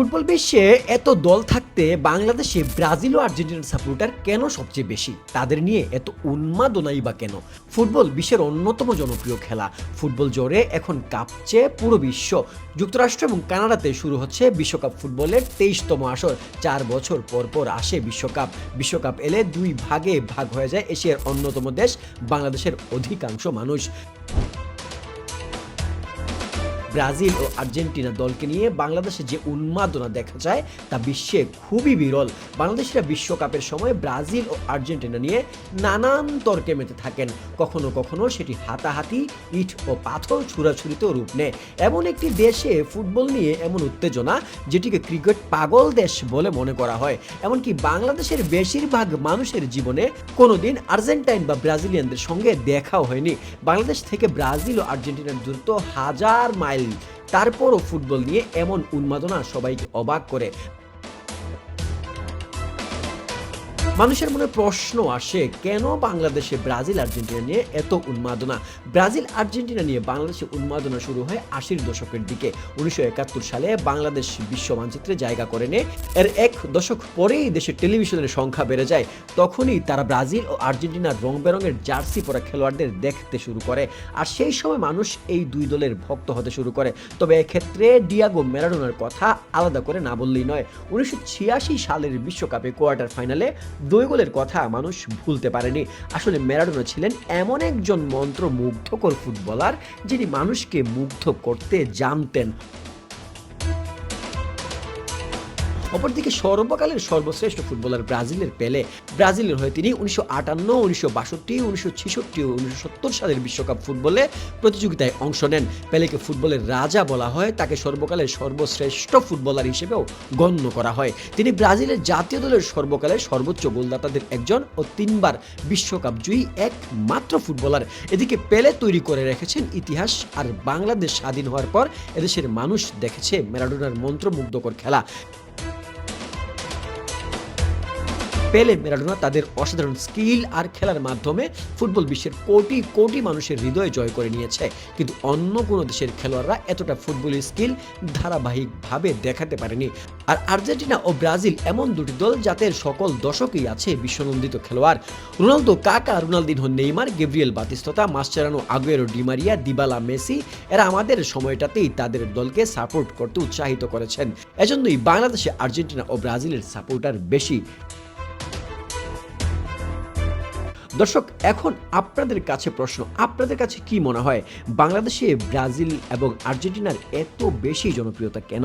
Football বিশ্বে এত দল থাকতে বাংলাদেশে ব্রাজিল ও আর্জেন্টিনার সাপোর্টার কেন সবচেয়ে বেশি? তাদের নিয়ে এত উন্মাদনাই বা কেন? ফুটবল বিশ্বের অন্যতম জনপ্রিয় খেলা। ফুটবল জোরে এখন কাঁপছে পুরো বিশ্ব। যুক্তরাষ্ট্র এবং কানাডাতে শুরু হচ্ছে বিশ্বকাপ ফুটবলের তেইশতম আসর। চার বছর পর পর আসে বিশ্বকাপ। বিশ্বকাপ এলে দুই ভাগে ভাগ হয়ে যায় এশিয়ার অন্যতম দেশ, বাংলাদেশের অধিকাংশ মানুষ। ব্রাজিল ও আর্জেন্টিনা দলকে নিয়ে বাংলাদেশে যে উন্মাদনা দেখা যায়, তা বিশ্বে খুবই বিরল। বাংলাদেশিরা বিশ্বকাপের সময় ব্রাজিল ও আর্জেন্টিনা নিয়ে নানান তর্কে মেতে থাকেন। কখনো কখনো সেটি হাতাহাতি, ইট ও পাথর ছুড়াছুড়িতেও রূপ নেয়। এমন একটি দেশে ফুটবল নিয়ে এমন উত্তেজনা, যেটিকে ক্রিকেট পাগল দেশ বলে মনে করা হয়। এমনকি বাংলাদেশের বেশিরভাগ মানুষের জীবনে কোনোদিন আর্জেন্টাইন বা ব্রাজিলিয়ানদের সঙ্গে দেখাও হয়নি। বাংলাদেশ থেকে ব্রাজিল ও আর্জেন্টিনার দূরত্ব হাজার মাইল তারপরও ফুটবল নিয়ে এমন উন্মাদনা সবাইকে অবাক করে। মানুষের মনে প্রশ্ন আসে, কেন বাংলাদেশে ব্রাজিল, আর্জেন্টিনা নিয়ে এত উন্মাদনা? ব্রাজিল, আর্জেন্টিনা নিয়ে বাংলাদেশে উন্মাদনা শুরু হয় আশির দশকের দিকে। উনিশশো একাত্তর সালে বাংলাদেশ বিশ্ব মানচিত্রে জায়গা করে নেয়। এর এক দশক পরেই দেশের টেলিভিশনের সংখ্যা বেড়ে যায়। তখনই তারা ব্রাজিল ও আর্জেন্টিনার রং বেরঙের জার্সি পরা খেলোয়াড়দের দেখতে শুরু করে। আর সেই সময় মানুষ এই দুই দলের ভক্ত হতে শুরু করে। তবে এক্ষেত্রে ডিয়াগো ম্যারাডোনার কথা আলাদা করে না বললেই নয়। উনিশশো সালের বিশ্বকাপে কোয়ার্টার ফাইনালে দুই গোলের কথা মানুষ ভুলতে পারেনি। আসলে ম্যারাডোনা ছিলেন এমন একজন মন্ত্রমুগ্ধকর ফুটবলার যিনি মানুষকে মুগ্ধ করতে জানতেন। অপরদিকে সর্বকালের সর্বশ্রেষ্ঠ ফুটবলার ব্রাজিলের পেলে। ব্রাজিলের হয়ে তিনি উনিশশো আটান্ন, উনিশশো বাষট্টি, উনিশশো ছেষট্টি ও উনিশশো সত্তর সালের বিশ্বকাপ ফুটবলে প্রতিযোগিতায় অংশ নেন। পেলেকে ফুটবলের রাজা বলা হয়, তাকে সর্বকালের সর্বশ্রেষ্ঠ ফুটবলার হিসেবেও গণ্য করা হয়। তিনি ব্রাজিলের জাতীয় দলের সর্বকালের সর্বোচ্চ গোলদাতাদের একজন ও তিনবার বিশ্বকাপ জয়ী একমাত্র ফুটবলার। এদিকে পেলে তৈরি করে রেখেছেন ইতিহাস আর বাংলাদেশ স্বাধীন হওয়ার পর এদেশের মানুষ দেখেছে ম্যারাডোনার মন্ত্রমুগ্ধকর খেলা। পেলে মেরাডোনা তাদের অসাধারণ স্কিল আর খেলার মাধ্যমে ফুটবল বিশ্বের কোটি কোটি মানুষের হৃদয় জয় করে নিয়েছে। কিন্তু অন্য কোনো দেশের খেলোয়াড়রা এতটা ফুটবলের স্কিল ধারাবাহিকভাবে দেখাতে পারেনি। আর আর্জেন্টিনা ও ব্রাজিল এমন দুটি দল যাদের সকল দশকেই আছে বিশ্বনন্দিত খেলোয়াড়। Ronaldo, Kaka, Ronaldinho, Neymar, Gabriel Batistuta Mascherano Aguero Di Maria Dybala, Messi, এরা আমাদের সময়টাতেই তাদের দলকে সাপোর্ট করতে উৎসাহিত করেছেন। এজন্যই বাংলাদেশে আর্জেন্টিনা ও ব্রাজিলের সাপোর্টার বেশি। দর্শক, এখন আপনাদের কাছে প্রশ্ন, আপনাদের কাছে কি মনে হয়, বাংলাদেশে ব্রাজিল এবং আর্জেন্টিনার এত বেশি জনপ্রিয়তা কেন?